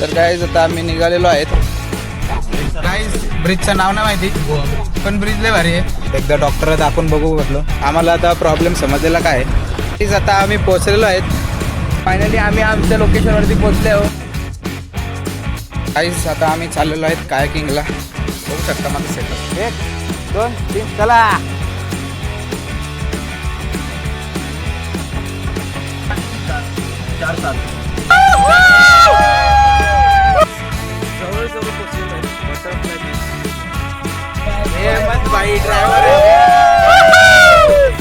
तर गाईज आता आम्ही निघालेलो आहेत. गाईज ब्रिजचं नाव नाही माहिती पण ब्रिज लय भारी आहे. एकदा डॉक्टरला दाखवून बघू म्हटलं. आम्हाला आता प्रॉब्लेम समजलेला काय आहे. Guys, आता आम्ही पोहोचलेलो आहेत. फायनली आम्ही आमच्या लोकेशनवरती पोहोचले आहो गाईज आता आम्ही चाललेलो आहेत कायकिंगला. बघू शकता माझं सेटअप एक दोन तीन चला.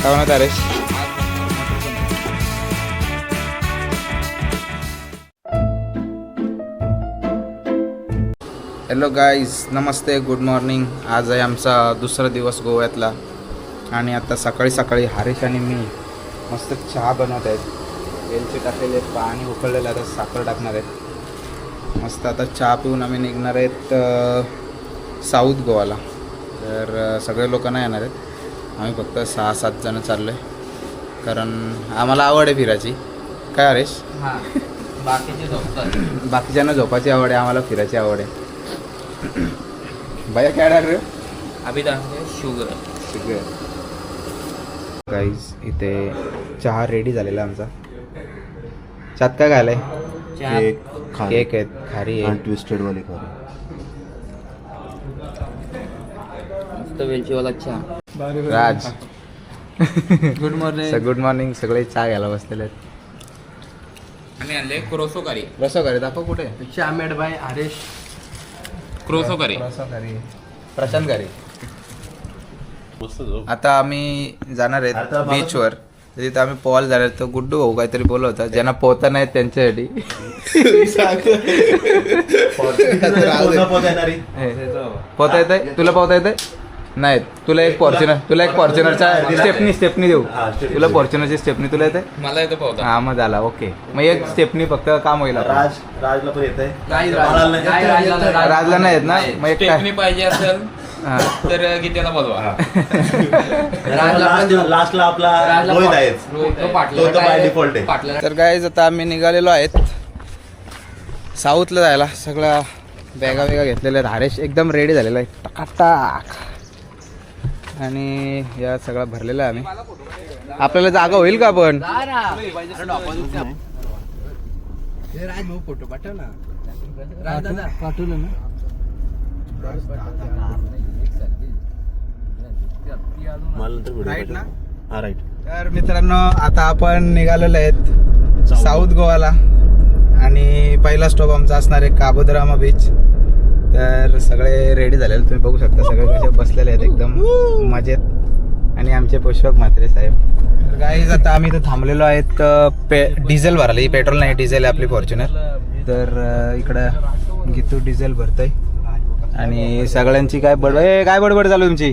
काय म्हणत अरेश हॅलो गाईज नमस्ते गुड मॉर्निंग आज आहे आमचा दुसरा दिवस गोव्यातला. आणि आता सकाळी सकाळी हरीश आणि मी मस्त चहा बनवत आहेत. वेलची टाकलेले आहेत पाणी उकळलेलं आता साखर टाकणार आहेत. मस्त. आता चहा पिऊन आम्ही निघणार आहेत साऊथ गोवाला. तर सगळे लोक नाही येणार आहेत. आम्ही फक्त सहा सात जण चाललो आहे कारण आम्हाला आवड आहे फिरायची. काय हरेश? बाकीचे झोपतात. बाकीच्यांना झोपायची आवड आहे आम्हाला फिरायची आवड आहे. भैया काय रे? अभिदा शुगर. गाईज इथे चहा रेडी झालेला आमचा. चहात काय घालाय? केक केक आहेत खारी आहे ट्विस्टेड वाली खारी. वेलचीवाला चहा. Raj. Good morning good morning सगळे चहा घ्यायला बसलेले आहेत. आम्ही आणले क्रोसो करी रसो घरी दाखव कुठे? चहा मेड बाय हरेश. क्रोसो करी रसो घरी प्रशांत घरी आता आम्ही जाणार आहेत बीचवर तिथे आम्ही पोहायला जाणार आहेत. तर गुड्डू भाऊ काहीतरी बोलत होता ज्यांना पोहता नाही त्यांच्यासाठी. पोहता येत आहे तुला पोहता येत आहे नाही तुला एक फॉर्च्युनर तुला एक फॉर्च्युनरचा स्टेपनी स्टेपनी देऊ. स्टेपनी तुला. फॉर्च्युनरची स्टेपनी तुला येते मला येतो हा मग झाला ओके. मग एक स्टेपनी फक्त काम होईल. राज राजला पण येत नाही, आहे राजला नाही येत ना? मग एक पाहिजे असेल. हा. तर गीतेला बोलवा. लास्टला आपला रोहित आहेच तो तर by default आहे. तर गाईज आता आम्ही निघालेलो आहेत. साऊथला जायला. सगळ्या बॅगा वेगा घेतलेल्या आहेत. हरेश एकदम रेडी झालेला आहे. टकाटाक. आणि या सगळा भरलेला आहे आम्ही. आपल्याला जागा होईल का पण? व्हिडिओ Right ना? पाठव. हा राईट तर मित्रांनो आता आपण निघालेलो आहेत साऊथ गोवाला. आणि पहिला स्टॉप आमचा असणार आहे काबोदरामा बीच तर सगळे रेडी झालेले तुम्ही बघू शकता सगळे कसे बसलेले आहेत एकदम मजेत. आणि आमचे पुष्पक म्हात्रे साहेब. तर गाईज आता आम्ही इथं थांबलेलो आहेत पे डिझेल भरायला. ही पेट्रोल नाही डिझेल आहे आपली फॉर्च्युनर तर इकडं गीतू डिझेल भरतोय. आणि सगळ्यांची काय बडबड ए, काय बडबड चालू तुमची?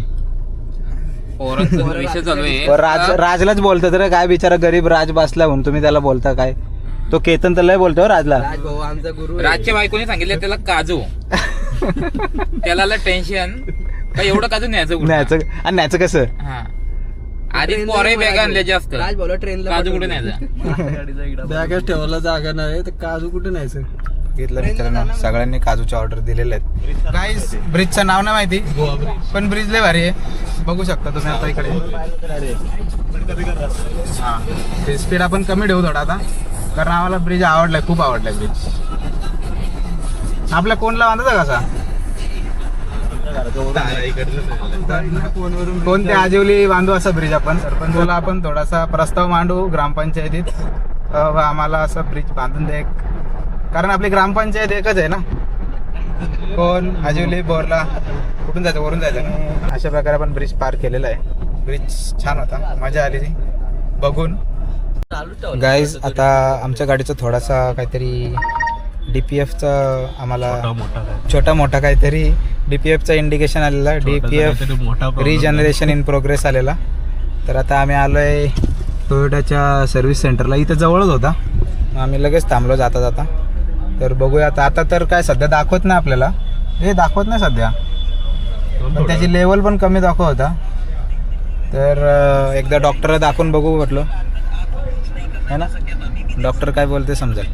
पोरांचा विषय चालू आहे. वर राज राजलाच बोलतात रे काय बिचारा गरीब राज बसला म्हणून तुम्ही त्याला बोलता काय? तो केतन तर लय बोलतो हो राजला. राजच्या बायकोने सांगितलं त्याला काजू. त्याला टेन्शन का एवढं काजू न्यायचं कुठं? न्यायचं आणि न्यायचं कसं? हा. आधीच पोरे बॅग आणले जास्त. काजू कुठे न्यायचं? बॅगच ठेवायला जागा नाही तर काजू कुठे न्यायचं? घेतलं मित्रांनो. सगळ्यांनी काजूच्या ऑर्डर दिलेले आहेत. गाईज ब्रिजचं नाव नाही माहिती पण ब्रिज लय भारी आहे. बघू शकता तुम्ही आता इकडे. हा स्पीड आपण कमी ठेवू थोडा आता. कारण आम्हाला ब्रिज आवडलाय खूप आवडलाय ब्रिज. आपल्या कोणला बांधायचा कसा? कोण ते आजिवली बांधू असा ब्रिज आपण? सरपंचला आपण थोडासा प्रस्ताव मांडू ग्रामपंचायतीत. व आम्हाला असं ब्रिज बांधून दे. कारण आपली ग्रामपंचायत एकच आहे ना. कोण? आजिवली बोरला. कुठून जायचं? वरून जायचं ना. अशा प्रकारे आपण ब्रिज पार केलेला आहे. ब्रिज छान होता. मजा आली ती. बघून. गाईज आता आमच्या गाडीचा थोडासा काहीतरी डी पी एफचा आम्हाला छोटा मोठा काहीतरी डी पी एफचा इंडिकेशन आलेला. D P F regeneration in progress आलेला. तर आता आम्ही आलो आहे टोयोटाच्या सर्व्हिस सेंटरला इथं जवळच होता. मग आम्ही लगेच थांबलो जाता जाता. तर बघूया आता. आता तर काय सध्या दाखवत नाही आपल्याला. हे दाखवत नाही सध्या. पण त्याची लेवल पण कमी दाखवत होता. तर एकदा डॉक्टरला दाखवून बघू म्हटलं. है ना? डॉक्टर काय बोलते समजेल.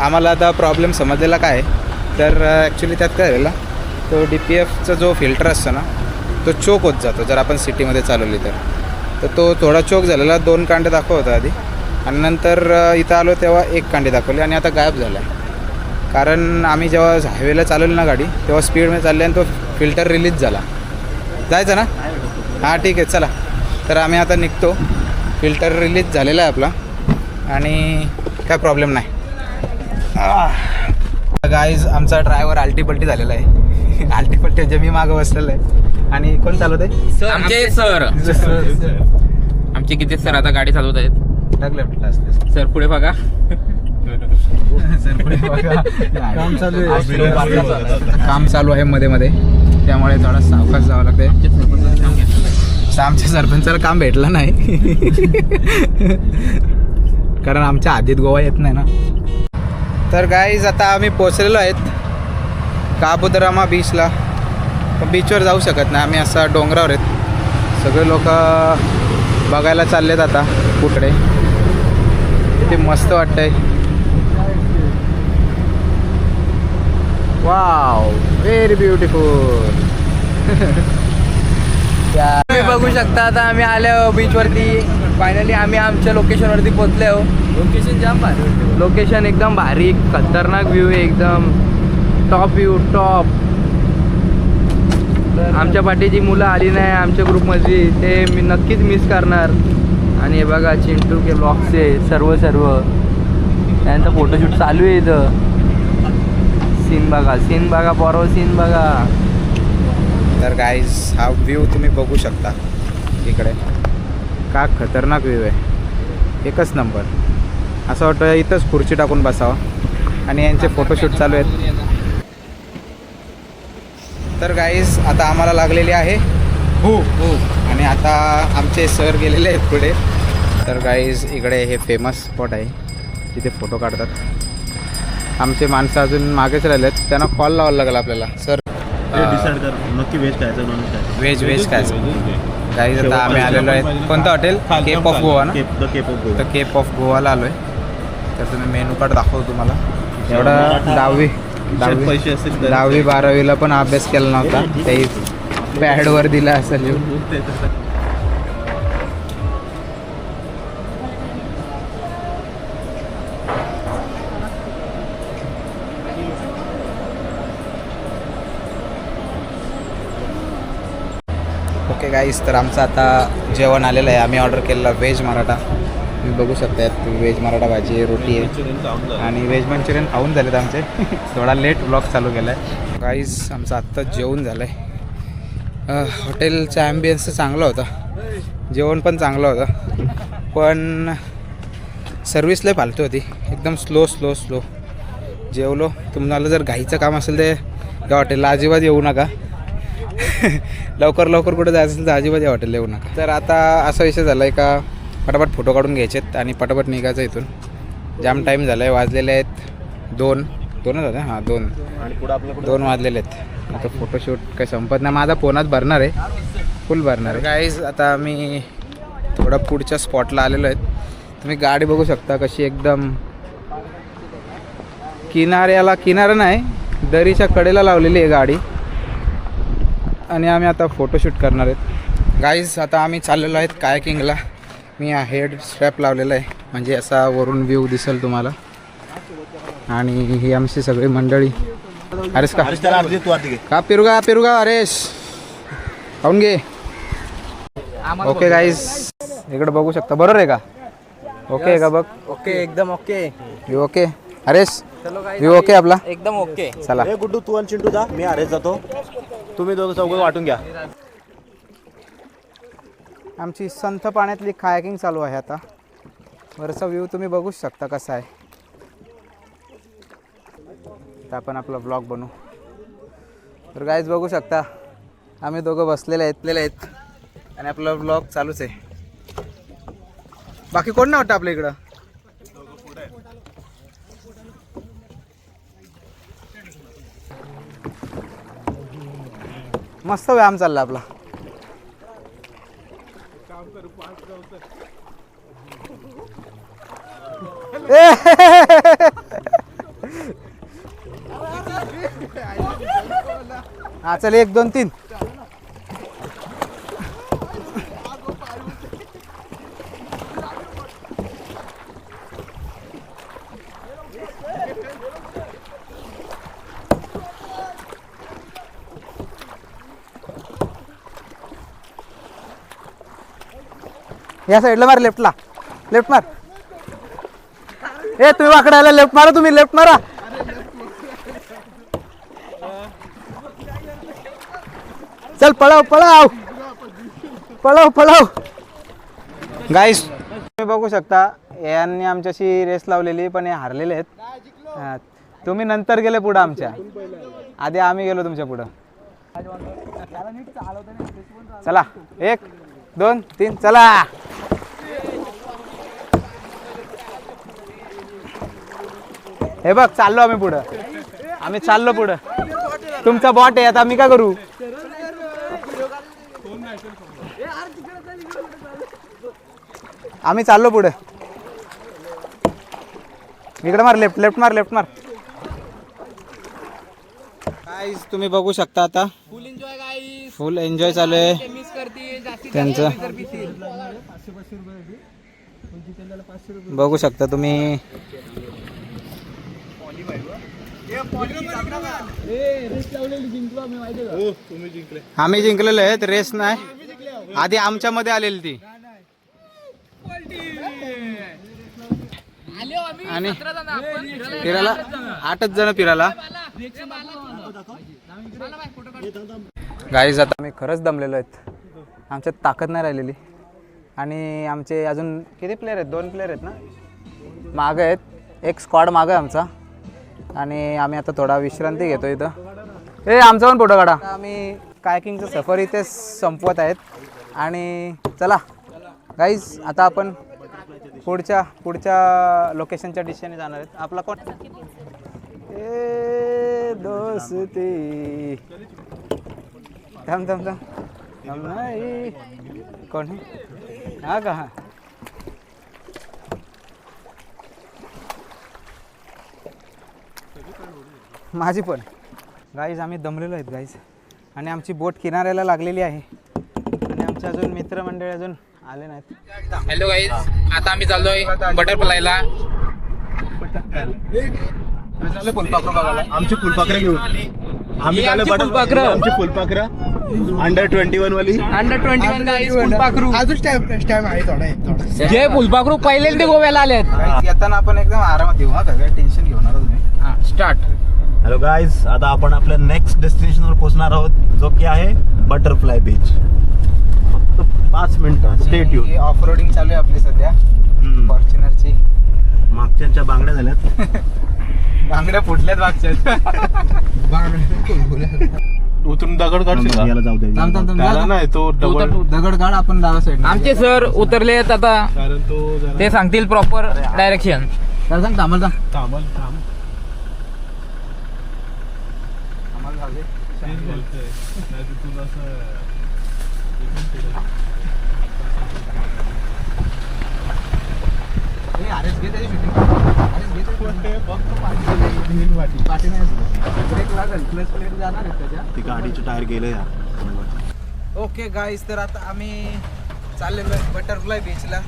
आम्हाला आता प्रॉब्लेम समजलेला काय? तर ॲक्च्युली त्यात काय झालेला? तो डी पी एफचा जो फिल्टर असतो ना तो चोक होत जातो. जर आपण सिटीमध्ये चालवली तर. तर तो थोडा चोक झालेला. दोन कांडे दाखवत होता आधी. आणि नंतर इथं आलो तेव्हा एक कांडे दाखवली आणि आता गायब झाला कारण आम्ही जेव्हा हायवेला चालवली ना गाडी तेव्हा स्पीडमध्ये चालली आणि तो फिल्टर रिलीज झाला. जायचं ना? हां ठीक आहे चला. तर आम्ही आता निघतो. फिल्टर रिलीज झालेला आहे आपला. आणि काय प्रॉब्लेम नाही. गाईज आमचा ड्रायव्हर आलटी पलटी झालेला आहे. आलटी पलटी म्हणजे मी मागं बसलेलं आहे. आणि कोण चालवत आहे आमचे सर. आमचे किती सर आता गाडी चालवत आहेत? टाक left ला असते. सर पुढे बघा. सर, पुढे बघा. काम चालू आहे. काम चालू आहे मध्ये मध्ये. त्यामुळे थोडा सावकाश जावं लागते आमच्या सरपंचाला काम भेटलं नाही. कारण आमच्या आधीत गोवा येत नाही ना. तर गाईज आता आम्ही पोचलेलो आहेत काबुदरामा बीचला पण बीचवर जाऊ शकत नाही. आम्ही असा डोंगरावर आहेत. सगळे लोक बघायला चाललेत आता कुठे. ते मस्त वाटतंय. वाव व्हेरी ब्युटिफुल तुम्ही बघू शकता आता आम्ही आलो बीच वरती फायनली आम्ही आमच्या लोकेशन वरती पोहोचले हो लोकेशन जाम भारी लोकेशन एकदम भारी खतरनाक व्ह्यू आहे एकदम. टॉप व्ह्यू टॉप आमच्या पाठीची मुलं आली नाही आमच्या ग्रुपमध्ये ते मी नक्कीच मिस करणार. आणि हे बघा चिंटू के ब्लॉगचे सर्व सर्व. त्यांचा फोटोशूट चालू आहे इथं. सीन बघा सीन बघा बरोबर सीन बघा. तर गाईज हा व्ह्यू तुम्ही बघू शकता. इकडे. का खतरनाक व्ह्यू आहे. एकच नंबर असं वाटतं इथंच खुर्ची टाकून बसावं. आणि यांचे फोटोशूट चालू आहेत. तर गाईज आता आम्हाला लागलेली आहे हो हो. आणि आता आमचे सर गेलेले आहेत पुढे. तर गाईज इकडे हे फेमस स्पॉट आहे. तिथे फोटो काढतात. आमचे माणसं अजून मागेच राहिलेत. त्यांना कॉल लावायला लागेल आपल्याला. सर डिसाईड कर. नक्की व्हेज खायचं नॉन व्हेज व्हेज व्हेज काय काही आता आम्ही आलेलो आहे कोणतं हॉटेल केप ऑफ गोवा ना? केप ऑफ तर गोवा केप ऑफ गोवाला आलो आहे तर तुम्ही मेनू कार्ड दाखवतो तुम्हाला. एवढा दहावी दहावी. पैसे असतील तर- दहावी बारावीला पण अभ्यास केला नव्हता. काही पॅडवर दिला असेल. ओके गाईस तर आमचं आता जेवण आलेलं आहे. आम्ही ऑर्डर केलेला व्हेज मराठा. तुम्ही बघू शकता व्हेज मराठा भाजी आहे रोटी आहे. आणि व्हेज मंचुरियन खाऊन झालेत आमचे. थोडा लेट ब्लॉग चालू केला आहे गाईज आमचं आत्ताच जेवण झालं आहे हॉटेलचा ॲम्बियन्स चांगला होता. जेवण पण चांगलं होतं. पण सर्विस लय फालतू होती. एकदम स्लो स्लो स्लो जेवलो. तुम्हाला जर घाईचं काम असेल तर या हॉटेलला अजिबात येऊ नका. लवकर लवकर कुठं जायचं असेल तर अजिबात या हॉटेलला येऊ नका. तर आता असा विषय झाला आहे का पटापट फोटो काढून घ्यायचेत आणि पटापट निघायचं इथून. जाम टाईम झाला आहे वाजलेले आहेत दोन. दोनच होते हां दोन. दोन वाजलेले आहेत. आता फोटोशूट काही संपत नाही. माझा फोनच भरणार आहे. फुल भरणार आहे. गाईज आता आम्ही थोडा पुढच्या स्पॉटला आलेलो आहेत तुम्ही गाडी बघू शकता कशी एकदम किनाऱ्याला किनारा नाही दरीच्या कडेला लावलेली आहे गाडी. आणि आम्ही आता फोटोशूट करणार आहेत. गाईज आता आम्ही चाललेलो आहेत कायकिंगला. मी हेड स्ट्रॅप लावलेला आहे. म्हणजे असा वरून व्ह्यू दिसेल तुम्हाला. आणि ही आमची सगळी मंडळी. अरेस का हरीश त्याला अर्धी तू आधी घे। का पिरुगा पिरुगा? अरेश खाऊन घे। ओके गाईज इकडे बघू शकता. बरोबर आहे का? ओके का बघ? ओके एकदम ओके व्ह्यू ओके अरेश चलो व्ह्यू ओके आपला? एकदम ओके चला. ए गुड्डू तू आणि चिंटू जा. मी हरेश जातो. तुम्ही दोघं चौघं वाटून घ्या. आमची संथ पाण्यातली कायकिंग चालू आहे आता. वरचा व्ह्यू तुम्ही बघू शकता कसा आहे. तर आपण आपला ब्लॉग बनवू. तर गायज बघू शकता आम्ही दोघं बसलेले आहेत लेले आहेत. आणि आपला ब्लॉग चालूच आहे. बाकी कोण नाही वाटतं आपल्या इकडं? मस्त व्यायाम चालला आपला. हा चल एक दोन तीन. या साईडला मार लेफ्टला लेफ्ट मार. ए तुम्ही वाकडायला लेफ्ट मारा तुम्ही लेफ्ट मारा. चल पळाव पळाव. पळाव पळाव. गाईस तुम्ही बघू शकता यांनी आमच्याशी रेस लावलेली पण हे हारलेले आहेत. हा. तुम्ही नंतर गेले पुढं आमच्या. आधी आम्ही गेलो तुमच्या पुढं. चला एक दोन तीन चला. हे बघ चाललो आम्ही पुढं. आम्ही चाललो पुढं. तुमचा बॉट आहे आता आम्ही काय करू? आम्ही चाललो पुढे. इकडे मार लेफ्ट लेफ्ट मार लेफ्ट मार. गाईज तुम्ही बघू शकता आता. फुल एन्जॉय गाईस फुल एन्जॉय चालू आहे. मिस करतील जास्तीत त्यांचं. बघू शकता तुम्ही. आम्ही जिंकलेलो आहेत रेस नाही. आधी आमच्या मध्ये आलेली ती. आणि फिरायला आठच जण. फिरायला. गाईज आता आम्ही खरंच दमलेलो आहेत. आमच्यात ताकद नाही राहिलेली. आणि आमचे अजून किती प्लेअर आहेत? दोन प्लेअर आहेत ना? मागं आहेत. एक स्क्वॉड मागं आहे आमचा. आणि आम्ही आता थोडा विश्रांती घेतो इथं. ए आमचा पण फोटो काढा. आम्ही कायकिंगचं सफर इथे संपवत आहेत. आणि चला. गाईज आता आपण पुढच्या पुढच्या लोकेशनच्या दिशेने जाणार आहेत. आपला कोण? ए दोस्ती. थांब थांब थांब. थांब नाही. कोण हा? का? हा. माझी पण. गाईज आम्ही दमलेलो आहेत गाईज आणि आमची बोट किनाऱ्याला लागलेली आहे. आणि आमचे अजून मित्रमंडळी अजून आले नाहीत. हॅलो गाईज आता आम्ही चाललोय बटरफ्लायला. आमची फुलपाखरं घेऊन. आम्ही ही चाललो आमची फुलपाखरं. आमची फुलपाखरं. अंडर ट्वेंटी वन वाली अंडर ट्वेंटी वन फुलपाखरू. जे फुलपाखरू पहिल्यांदा गोव्याला आलेत. येताना आपण एकदम आरामात येऊ हा का काय टेन्शन घेऊ नका तुम्ही. स्टार्ट हॅलो गाईज आता आपण आपल्या नेक्स्ट डेस्टिनेशनवर पोहोचणार आहोत जो की आहे बटरफ्लाय बीच फक्त पाच मिनिटं. स्टेट यू ऑफ रोडिंग चालू आहे आपली सध्या. फॉर्च्युनरची मागच्यांच्या बांगड्या झाल्यात. बांगड्या फुटल्यात मागच्या. उतरून दगड काढशील याला जाऊ द्या थांब थांब थांब त्याला जा. नाही तो डबल दगड काढ आपण डावा साईड आमचे सर उतरलेत आता. कारण तो जरा ते सांगतील प्रॉपर डायरेक्शन सांग थांबल थांब. थांबल थांब. तेच बोलतोय. नाही तर तुला असं ती गाडीचे टायर गेले यार. ओके गाईज तर आता आम्ही चाललेलो आहे बटरफ्लाय बीचला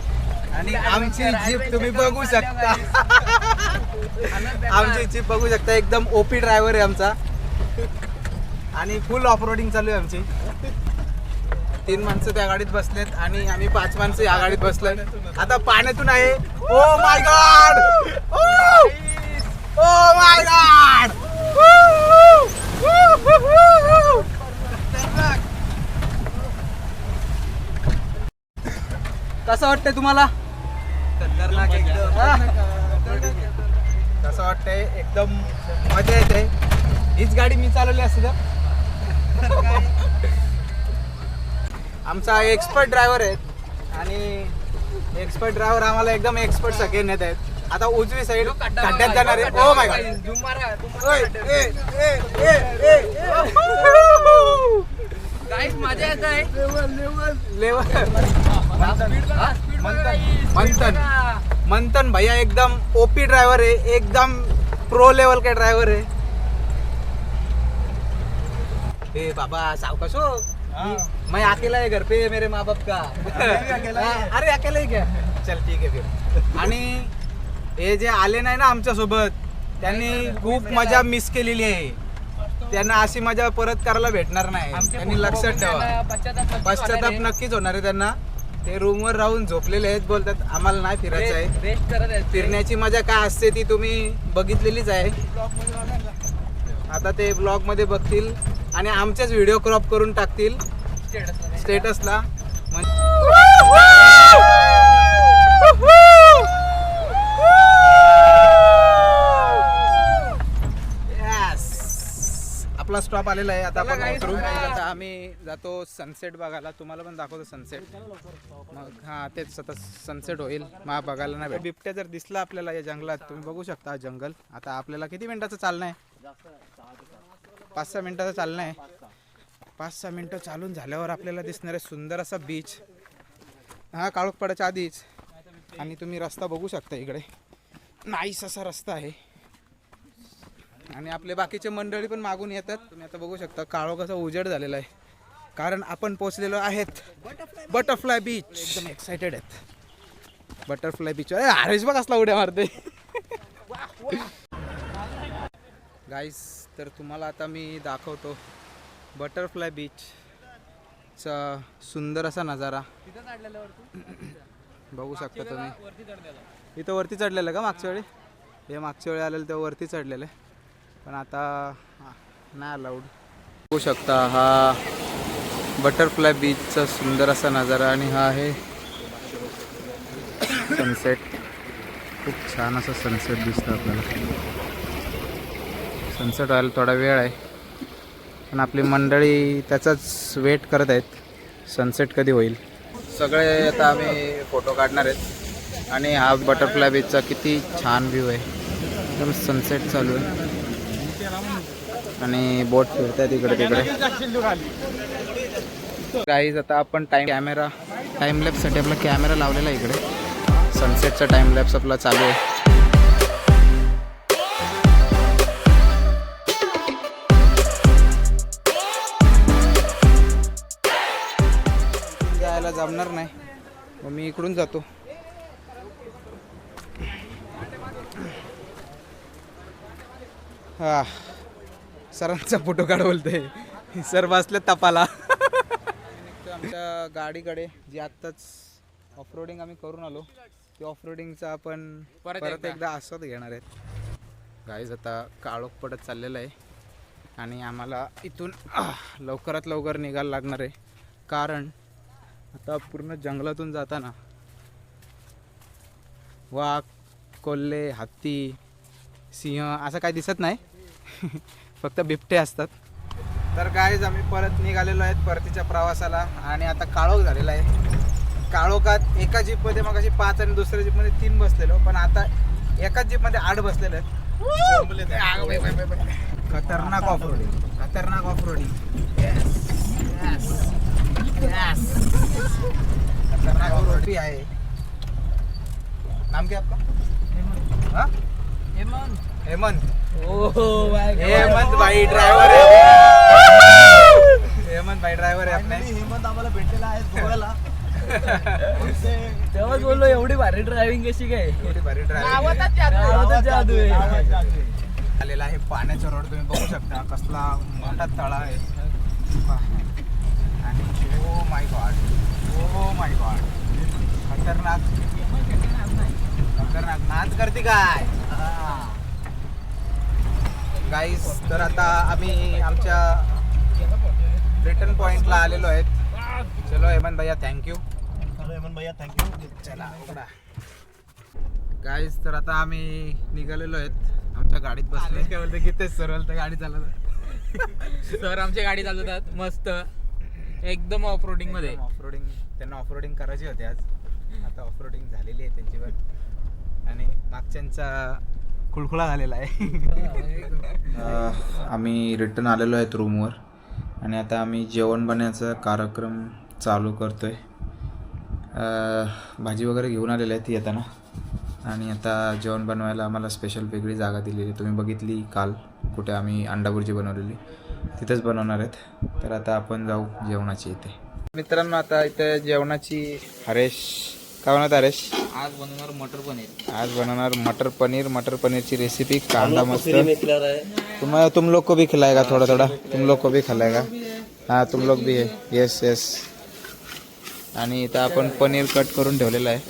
आणि आमची जीप तुम्ही बघू शकता. आमची जीप बघू शकता. एकदम ओपी ड्रायव्हर आहे आमचा. आणि फुल ऑफ रोडिंग चालू आहे आमची. तीन माणसं त्या गाडीत बसलेत आणि आम्ही पाच माणसं या गाडीत बसलोय. आता पाण्यातून आहे. Oh my God! O! My God! कसं वाटतंय तुम्हाला? कसं वाटतंय? एकदम मजा येते. हीच गाडी मी चालवली असते तर. आमचा एक्सपर्ट ड्रायव्हर आहे आणि एक्सपर्ट ड्रायव्हर आम्हाला एकदम एक्सपर्ट सगळे नेत आहेत. आता उजवी साईड खड्ड्यात जाणार आहे Oh माय मजा येत आहे. लेवल मंथन मंथन. मंथन भैया एकदम ओपी ड्रायव्हर आहे. एकदम प्रो लेवल का ड्राइवर है ए बाबा सावकाश हो. मैं अकेला है घर पे मेरे माँ बाप का। हाँ, अरे अकेला ही क्या? चल ठीक आहे फिर। आणि हे जे आले नाही ना आमच्यासोबत त्यांनी खूप मजा मिस केलेली आहे. त्यांना अशी मजा परत करायला भेटणार नाही. त्यांनी लक्षात ठेवा. पश्चाताप नक्कीच होणार आहे. त्यांना. ते रूमवर राहून झोपलेले आहेत बोलतात आम्हाला नाही फिरायचं आहे. फिरण्याची मजा काय असते ती तुम्ही बघितलेलीच आहे. आता ते ब्लॉगमध्ये बघतील आणि आमचेच व्हिडिओ क्रॉप करून टाकतील. स्टेटसला. आपला स्टॉप आलेला आहे. आता आपण उतरू आता आम्ही जातो सनसेट बघायला. तुम्हाला पण दाखवतो सनसेट मग हा तेच आता सनसेट होईल. मग बघायला नाही बिबट्या जर दिसला आपल्याला या जंगलात तुम्ही बघू शकता जंगल. आता आपल्याला किती मिनिटाचं चालणं आहे? पाच सहा मिनिटाचं चालणं आहे. पाच सहा मिनटं चालून झाल्यावर आपल्याला दिसणार आहे सुंदर असा बीच हा काळोख पडायच्या आधीच. आणि तुम्ही रस्ता बघू शकता इकडे. नाईस असा रस्ता आहे. आणि आपले बाकीचे मंडळी पण मागून येतात. तुम्ही आता बघू शकता काळो कसा उजेड झालेला आहे. कारण आपण पोहोचलेलो आहेत. बटरफ्लाय बीच एकदम एक्साइटेड आहेत. बटरफ्लाय बीच अरे हरेश बघ असला उड्या मारते गाईस तर तुम्हाला आता मी दाखवतो. बटरफ्लाय बीचचा सुंदर असा नजारा. बघू शकता तुम्ही. इथं वरती चढलेलं का मागच्या वेळी? हे मागच्या वेळी आलेलं तेव्हा वरती चढलेलं आहे. पण आता नाही अलाउड बघू शकता हा बटरफ्लाय बीचचा सुंदर असा नजारा आणि हा आहे सनसेट खूप छान असा सनसेट दिसतो आपल्याला. सनसेट व्हायला थोडा वेळ आहे. पण आपली मंडळी त्याचाच वेट करत आहेत. सनसेट कधी होईल? सगळे आता आम्ही फोटो काढणार आहेत. आणि हा बटरफ्लाय बीचचा किती छान व्ह्यू आहे. एकदम सनसेट चालू आहे. आणि बोट फिरत आहे तिकडे. तिकडे काहीच आता आपण टाईम कॅमेरा टाईम लॅपसाठी आपला कॅमेरा लावलेला आहे इकडे. सनसेटचा टाईम लॅप्स आपला चालू आहे. जमणार नाही. मग मी इकडून जातो. हा. सरांचा फोटो काढ बोलते सर बसले तपाला. आमच्या गाडीकडे जी आत्ताच ऑफरोडिंग आम्ही करून आलो ते ऑफरोडिंगचा आपण परत परत एकदा. आस्वाद घेणार आहेत. गाईज आता काळोख पडत चाललेलं आहे. आणि आम्हाला इथून लवकरात लवकर निघायला लागणार आहे. कारण आता पूर्ण जंगलातून जाताना वाघ कोल्हे हत्ती सिंह असं काही दिसत नाही. फक्त बिबटे असतात. तर गाईज आम्ही परत निघालेलो आहेत परतीच्या प्रवासाला आणि आता काळोख झालेला आहे. काळोखात एका जीपमध्ये मग अशी पाच आणि दुसऱ्या जीपमध्ये तीन बसलेलो पण आता एकाच जीपमध्ये आठ बसलेले आहेत. खतरनाक ऑफ रोडिंग खतरनाक ऑफ रोडिंग भी आहे. नाम क्या आपका हाँ? हेमंत. हेमंत. भाई ड्रायव्हर है हेमंत भाई ड्रायव्हर है अपने हेमंत आम्हाला भेटलेला आहे गोव्याला तेव्हाच बोललो एवढी भारी ड्रायव्हिंग कशी काय? एवढी भारी ड्रायव्हर गावातच जादू आहे. आलेला आहे पाण्याचा रोड तुम्ही बघू शकता कसला मोठा तळा आहे. Oh my God oh my God खतरनाक. खतरनाक. नाच करते काय? गाईस तर आता आम्ही आमच्या रिटर्न पॉइंटला आलेलो आहेत. चलो हेमंत भैया थँक्यू हॅलो हेमंत भैया थँक्यू चला उघडा. गाईज तर आता आम्ही निघालेलो आहेत. आमच्या गाडीत बसले काय बोलते? की तेच सरळ तर गाडी चालवत सर आमची गाडी चालवतात. मस्त. एकदम ऑफ रोडिंगमध्ये ऑफरोडिंग त्यांना ऑफरोडिंग करायची होती आज. आता ऑफरोडिंग झालेली आहे त्यांच्यावर आणि मागच्यांचा खुळखुळा झालेला आहे. आम्ही रिटर्न आलेलो आहेत रूमवर आणि आता आम्ही जेवण बनण्याचा कार्यक्रम चालू करतोय. भाजी वगैरे घेऊन आलेले आहेत येताना. आणि आता जेवण बनवायला आम्हाला स्पेशल वेगळी जागा दिलेली तुम्ही बघितली काल कुठे आम्ही अंडा भुर्जी बनवलेली. तिथेच बनवणार आहेत. तर आता आपण जाऊ जेवणाची इथे. मित्रांनो आता इथे जेवणाची हरेश. काय बनवत हरेश? आज बनवणार मटर पनीर. आज बनवणार मटर पनीर. मटर पनीर की रेसिपी कांदा मस्त. तुम तुम लोग को भी खिलाएगा थोड़ा थोड़ा? तुम लोग को भी खिलाएगा हाँ तुम लोग भी है येस येस आणि इथं आपण पनीर कट करून ठेवलेलं आहे.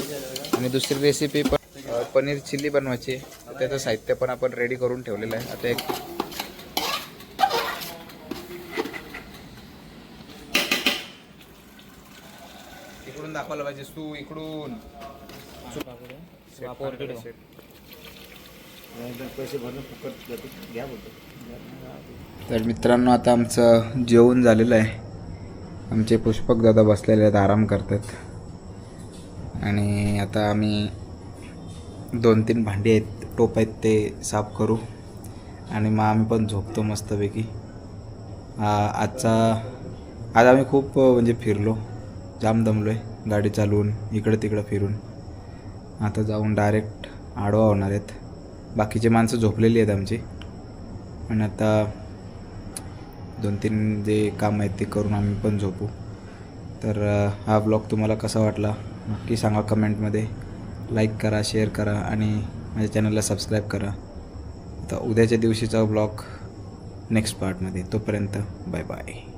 आणि दुसरी रेसिपी पण पनीर चिल्ली बनवायची त्याचं साहित्य पण आपण रेडी करून ठेवलेलं आहे. आता एक इकडून दाखवायला पाहिजे. तू इकडून. तर मित्रांनो आता आमचं जेवण झालेलं आहे. आमचे पुष्पक दादा बसलेले आहेत आराम करतात. आणि आता आम्ही दोन तीन भांडी आहेत टोप आहेत ते साफ करू. आणि मग आम्ही पण झोपतो मस्तपैकी. आ- आजचा आज आम्ही खूप म्हणजे फिरलो. जाम दमलो आहे गाडी चालवून इकडं तिकडं फिरून. आता जाऊन डायरेक्ट आडवा होणार आहेत. बाकीचे माणसं झोपलेली आहेत आमची. आणि आता दोन तीन जे काम आहेत ते करून आम्ही पण झोपू. तर हा ब्लॉग तुम्हाला कसा वाटला? नक्की सांगा कमेंटमध्ये लाईक करा शेअर करा आणि माझ्या चॅनलला सबस्क्राईब करा. आता उद्याच्या दिवशीचा ब्लॉग नेक्स्ट पार्टमध्ये तोपर्यंत बाय बाय